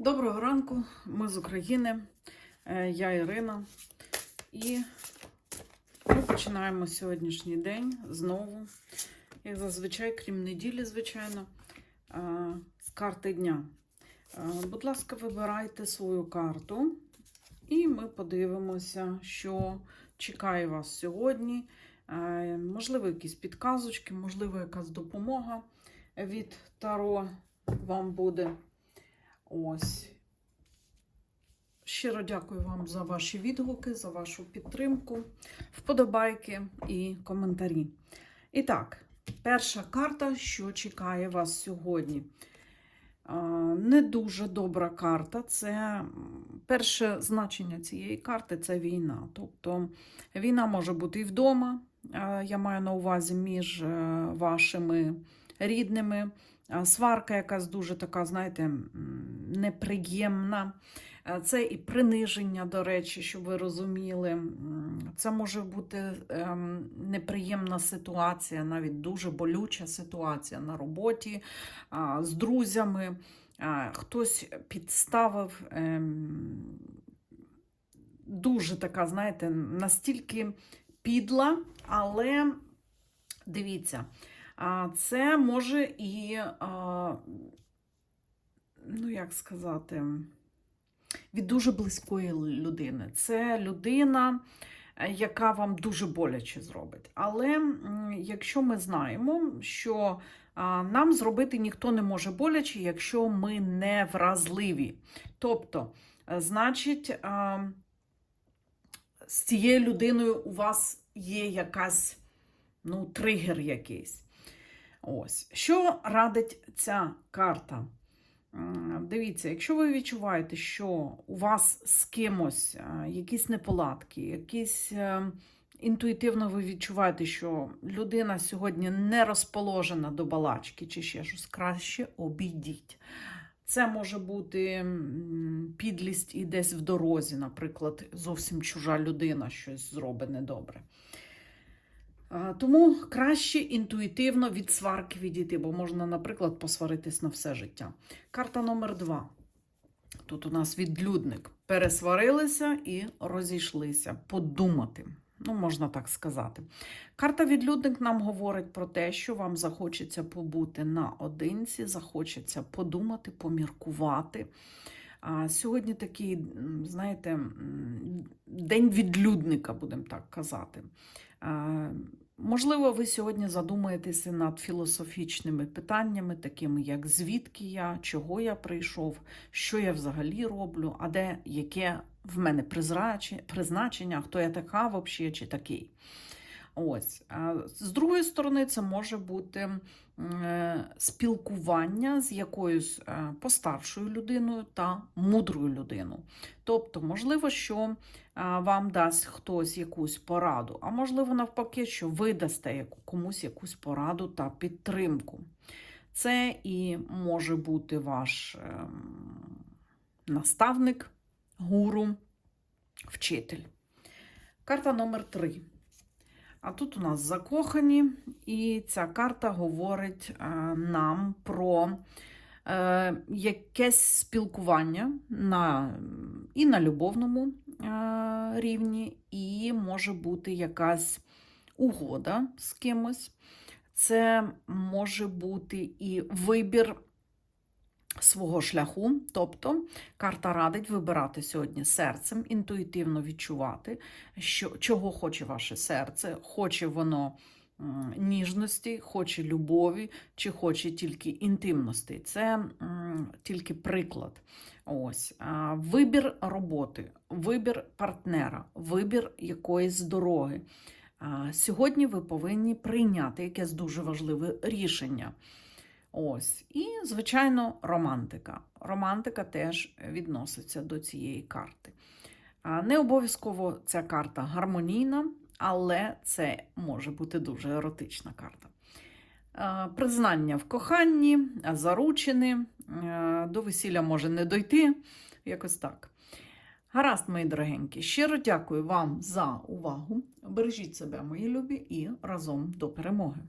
Доброго ранку, ми з України, Е, я Ірина. І ми починаємо сьогоднішній день знову, як зазвичай, крім неділі, звичайно, е, з карти дня. Е, Будь ласка, вибирайте свою карту, і ми подивимося, що чекає вас сьогодні. Можливо, якісь підказочки, можливо, якась допомога від Таро вам буде. Ось. Щиро дякую вам за ваші відгуки, за вашу підтримку, вподобайки і коментарі. І так, перша карта, що чекає вас сьогодні. Не дуже добра карта. Це перше значення цієї карти це війна. Тобто війна може бути і вдома. Я маю на увазі між е, вашими рідними. Сварка якась дуже така, знаєте, неприємна. Е, Це і приниження, до речі, щоб ви розуміли. Це може бути ем, неприємна ситуація, навіть дуже болюча ситуація на роботі з друзями. Хтось підставив. ем, Дуже така, знаєте, настільки підла, але дивіться, це може і, ну як сказати, від дуже близької людини. Це людина, е, яка вам дуже боляче зробить. Але якщо ми знаємо, що нам зробити ніхто не може боляче, якщо ми не вразливі. Тобто, е, значить, з цією людиною у вас є якась ну, тригер якийсь. Ось. Що радить ця карта? Дивіться, якщо ви відчуваєте, що у вас з кимось е, якісь неполадки, якісь е, інтуїтивно ви відчуваєте, що людина сьогодні не розположена до балачки чи ще щось, краще обійдіть. Це може бути підлість і десь в дорозі, наприклад, зовсім чужа людина щось зробить недобре. Тому краще інтуїтивно від сварки відійти, бо можна, наприклад, посваритись на все життя. Карта номер два. Тут у нас відлюдник. Пересварилися і розійшлися. Подумати. Ну, можна так сказати. Карта відлюдник нам говорить про те, що вам захочеться побути наодинці, захочеться подумати, поміркувати. А сьогодні такий, знаєте, день відлюдника, будемо так казати. Можливо, ви сьогодні задумаєтеся над філософічними питаннями, такими як звідки я, чого я прийшов, що я взагалі роблю, а де яке в мене призначення, хто я така взагалі чи такий. Ось. З другої сторони, це може бути е, спілкування з якоюсь е, постаршою людиною та мудрою людиною. Тобто, можливо, що вам дасть хтось якусь пораду, а можливо, навпаки, що ви дасте комусь якусь пораду та підтримку. Це і може бути ваш ем, наставник, гуру, вчитель. Карта номер три. А тут у нас закохані, і ця карта говорить е, нам про е, якесь спілкування на, і на любовному е, рівні, і може бути якась угода з кимось. Це може бути і вибір свого шляху. Тобто карта радить вибирати сьогодні серцем, інтуїтивно відчувати, що, чого хоче ваше серце, хоче воно ніжності, хоче любові, чи хоче тільки інтимності. Це м, тільки приклад. Ось а, вибір роботи, вибір партнера, вибір якоїсь дороги. А, Сьогодні ви повинні прийняти якесь дуже важливе рішення. Ось. І, звичайно, романтика. Романтика теж відноситься до цієї карти. Не обов'язково ця карта гармонійна, але це може бути дуже еротична карта. Признання в коханні, заручини, до весілля може не дойти, якось так. Гаразд, мої дорогенькі, щиро дякую вам за увагу. Бережіть себе, мої любі, і разом до перемоги.